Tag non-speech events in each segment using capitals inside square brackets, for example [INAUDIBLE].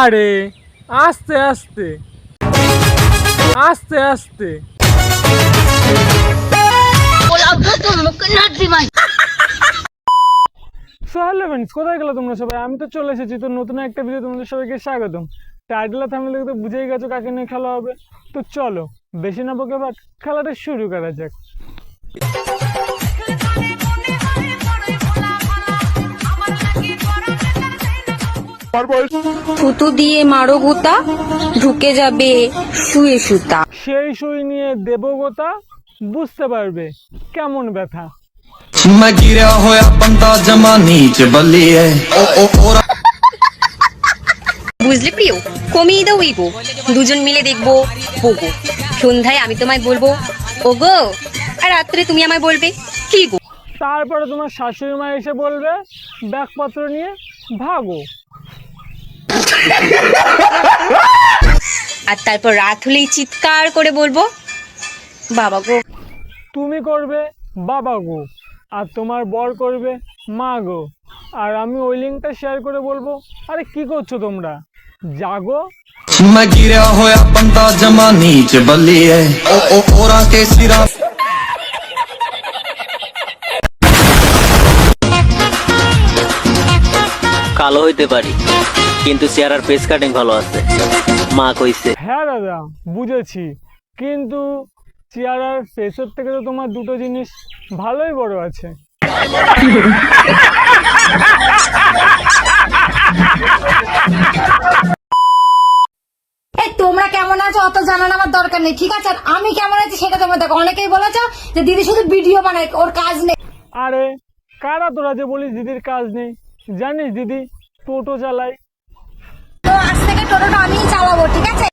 আরে, আস্তে আস্তে। আস্তে আস্তে। সো হ্যালো ফ্রেন্ডস কোথায় গেলো তোমরা সবাই? আমি তো চলে এসেছি, তো নতুন একটা ভিডিও তোমাদের সবাইকে স্বাগতম। টাইটেল থামলে তো বুঝেই গেছো কাকে নিয়ে খেলা হবে। তো চলো, বেশি না বকে খেলাটা শুরু করা যাক। থুতু দিয়ে মারো গোতা ঢুকে যাবে শুয়ে সুতা। সেই সুই নিয়ে দেবগোতা বুঝতে পারবে কেমন ব্যথা। मैं गिरा होया बंदा जमा नीच बलिए বুঝলে প্রিয়? কমিয়ে দাও ইগো দুজন মিলে দেখব ওগো সন্ধ্যায় আমি তোমায় বলব ওগো আর রাত্রে তুমি আমায় বলবে কি গো? তারপরে তোমার শাশুড়ি মা এসে বলবে ব্যাগপত্র নিয়ে ভাগো। আর তারপর রাত হলেই চিৎকার করে বলব বাবা গো। তুমি করবে বাবা গো। আর তোমার বর করবে মা গো। আর আমি ওই লিঙ্কটা শেয়ার করে বলব আরে কি করছ তোমরা? জাগো। मैं गिरा होया बंदा जमा नीच बल्ली है ओ ओ ओरा के सिरा কালো হইতে পারি। কিন্তু চেহারার ফেস কাটিং ভালো আছে। মা কইছে। হ্যাঁ দাদা বুঝেছি। কিন্তু চেয়ারার ফেসের থেকে তো তোমার দুটো জিনিস ভালোই বড় আছে। এই তোমরা কেমন আছো? অত জানার আমার দরকার নেই ঠিক আছে? আর আমি কেমন আছি সেটা তোমরা দেখো। অনেকেই বলেছ যে দিদি শুধু ভিডিও বানায় ওর কাজ নেই। আরে কারা তোরা যে বলিস দিদির কাজ নেই? জানিস দিদি টোটো থেকে টোটোটা আমিই চালাবো ঠিক আছে?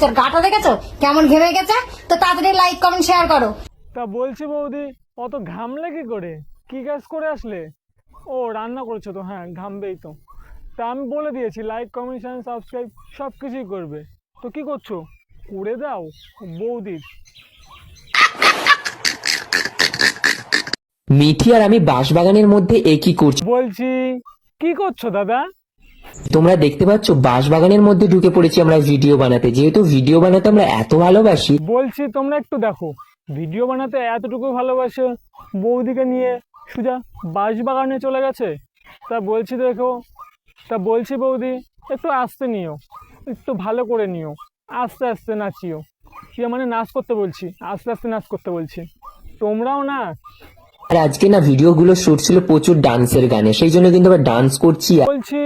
তোর গাটা দেখেছ? কেমন ঘেমে গেছে? তো তাড়াতাড়ি লাইক কমেন্ট শেয়ার করো। তা বলছি বৌদি অত ঘামলে কি করে? কি কাজ করে আসলে? ও রান্না করেছ তো? হ্যাঁ ঘামবেই তো। তা আমি বলে দিয়েছি লাইক কমেন্ট শেয়ার সাবস্ক্রাইব সব কিছুই করবে। তো কি করছ? করে দাও বৌদির মিঠি আর আমি বাঁশবাগানের মধ্যে একই করছি? বলছি কি করছ দাদা? তোমরা দেখতে পাচ্ছ বাঁশবাগানের মধ্যে ঢুকে পড়েছি আমরা ভিডিও বানাতে। যেহেতু ভিডিও বানাতে আমরা এত ভালোবাসি বলছি তোমরা একটু দেখো। ভিডিও বানাতে এতটুকু ভালোবাসো বৌদিকে নিয়ে সুজা বাঁশবাগানে চলে গেছে? তা বলছি দেখো তা বলছি বৌদি একটু আস্তে নিও। একটু ভালো করে নিও। আস্তে আস্তে নাচিও। কি মানে নাচ করতে বলছি? আস্তে আস্তে নাচ করতে বলছি। তোমরাও না আর আজকে না ভিডিওগুলো শুট ছিল প্রচুর ডান্সের গানে। সেই জন্য কিন্তু আবার ডান্স করছি। বলছি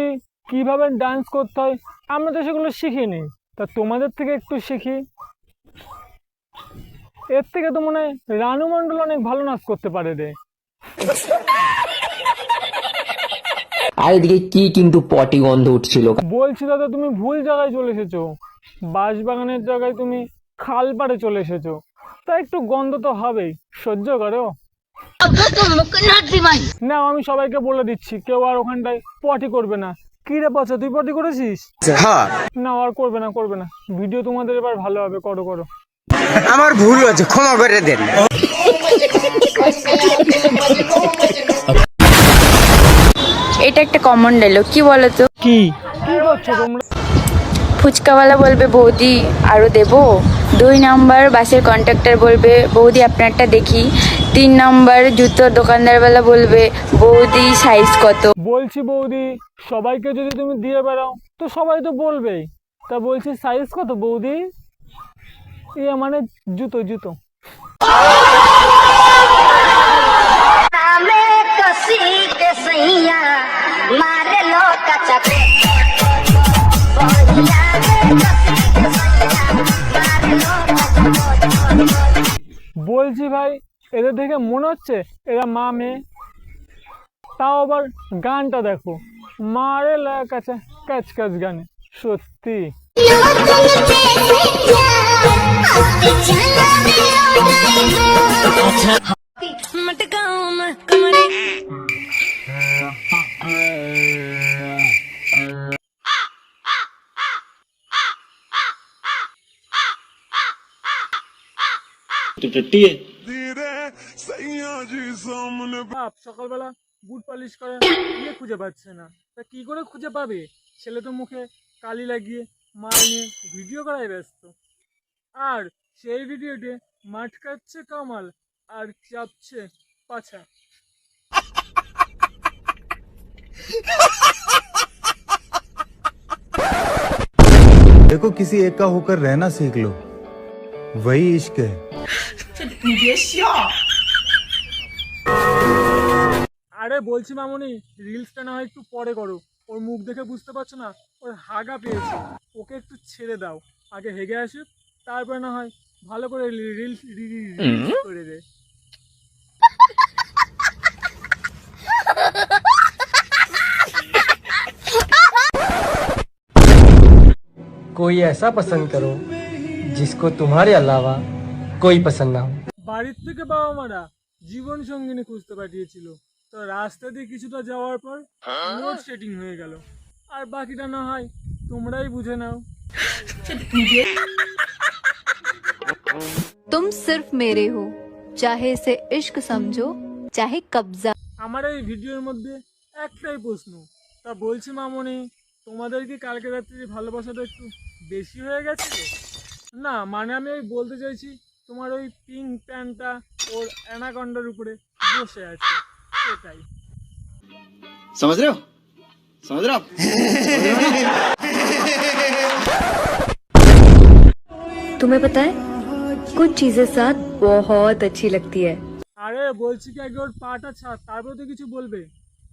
কীভাবে ডান্স করতে হয় আমরা তো সেগুলো শিখিনি। তা তোমাদের থেকে একটু শিখি। এর থেকে তো মনে হয় রানু মণ্ডল অনেক ভালো নাচ করতে পারে রে। আর এদিকে কি কিন্তু পটি গন্ধ উঠছিল। বলছি দাদা তুমি ভুল জায়গায় চলে এসেছ। বাঁশবাগানের জায়গায় তুমি খাল পাড়ে চলে এসেছ। তা একটু গন্ধ তো হবেই। সহ্য করো। না আমি সবাইকে বলে দিচ্ছি কেউ আর ওখানটায় পটি করবে না। কি রে পচা তুই পটি করেছিস? না আর করবে না করবে না। ভিডিও তোমাদের এবার ভালো হবে করো করো। আমার ভুল হয়েছে ক্ষমা করে দেন। এটা একটা কমন ডায়লগ কি বলতো? কি? কি করছ তোমরা? ফুচকাওয়ালা বলবে বৌদি আরও দেবো। দুই নাম্বার বাসের কন্ট্রাক্টর বলবে বৌদি আপনারটা দেখি। তিন নাম্বার জুতোর বেলা বলবে, বৌদি সাইজ কত? বলছি বৌদি, সবাইকে যদি তুমি দিয়ে বেড়াও, তো সবাই তো বলবেই। তা বলছি সাইজ কত বৌদি? ইয়ে মানে জুতো জুতো। এদের দেখে মনে হচ্ছে এরা মা, মেয়ে। তাও আবার গানটা দেখো। মারে কাছে ক্যাচ ক্যাচ গানে, সত্যি। বাপ সকালবেলা বুট পালিশ করে ইয়ে খুঁজে পাচ্ছে না তা কি করে খুঁজে পাবে ছেলে তো মুখে কালি লাগিয়ে মাল নিয়ে ভিডিও করায় ব্যস্ত আর সেই ভিডিওতে মাঠকাচ্ছে কামাল আর চাপছে পাছা देखो किसी एक का होकर रहना सीख लो वही इश्क है [LAUGHS] আরে বলছি মামনি রিলসটা না হয় একটু পরে করো ওর মুখ দেখে বুঝতে পারছো না ওর হাগা পেয়েছে ওকে একটু ছেড়ে দাও আগে হেগে আসুক তারপরে না হয় ভালো করে রিলস রিলস করে দে कोई ऐसा पसंद करो जिसको तुम्हारे अलावा कोई पसंद ना हो বাড়ির থেকে বাবা মারা জীবন সঙ্গিনী খুঁজতে পাঠিয়েছিল তো রাস্তা দিয়ে কিছুটা যাওয়ার পর লোড শেডিং হয়ে গেল। আর বাকিটা না হয় তোমরাই বুঝে নাও। তুম সির্ফ মেরে হো চাহে সে ইশক সমঝো চাহে কবজা আমার এই ভিডিওর মধ্যে একটাই প্রশ্ন তা বলছি মামনি তোমাদের কি কালকে রাত্রি ভালোবাসাটা একটু বেশি হয়ে গেছে? না মানে আমি ওই বলতে চাইছি তোমার ওই পিঙ্ক প্যান্টটা ওর অ্যানাকন্ডার উপরে বসে আছে। সেটাই समझ रहे हो समझ रहे हो तुम्हें पता है कुछ चीजें साथ बहुत अच्छी लगती है আরে বলছি কি আগে ওর পাটা ছাড় তারপরে তো কিছু বলবে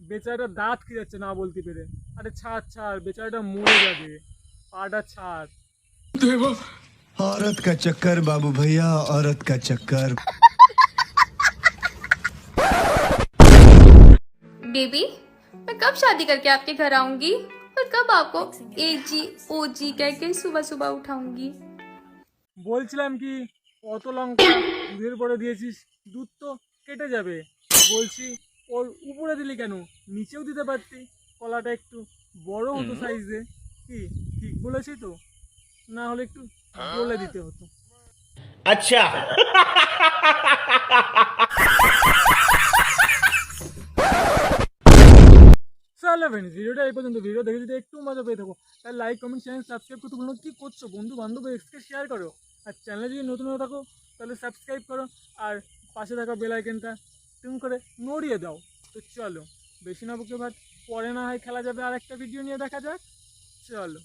বেচারাটা দাঁত কি যাচ্ছে না বলতে পেরে আরে ছাড় ছাড় বেচারাটা মরে যাবে পাটা ছাড় औरत का चक्कर बाबू भैया औरत का चक्कर बेबी मैं कब शादी करके आपके घर आऊंगी और कब आपको ए जी ओ जी कह के सुबह सुबह उठाऊंगी বলছিলাম কি অত লঙ্কা দুধের পরে দিয়েছিস দুধ তো কেটে যাবে বলছি ওর উপরে দিলি কেন নিচেও দিতে পারতি কলাটা একটু বড় হতো সাইজে কি ঠিক বলেছি তো না হলে একটু বলে দিতে হতো [LAUGHS] চলো ফ্রেন্ডস ভিডিওটা এই পর্যন্ত। ভিডিও দেখে যদি একটু মজা পেয়ে থাকো, তাহলে লাইক কমেন্ট চ্যানেল সাবস্ক্রাইব করতে বলুন কী করছ? বন্ধু বান্ধব এক্সকে শেয়ার করো। আর চ্যানেলে যদি নতুন হয়ে থাকো, তাহলে সাবস্ক্রাইব করো। আর পাশে থাকা বেলাইকেনটা টুম করে নড়িয়ে দাও। তো চলো, বেশি না বুকে ভাত, পরে না হয় খেলা যাবে। আর একটা ভিডিও নিয়ে দেখা যাক। চলো।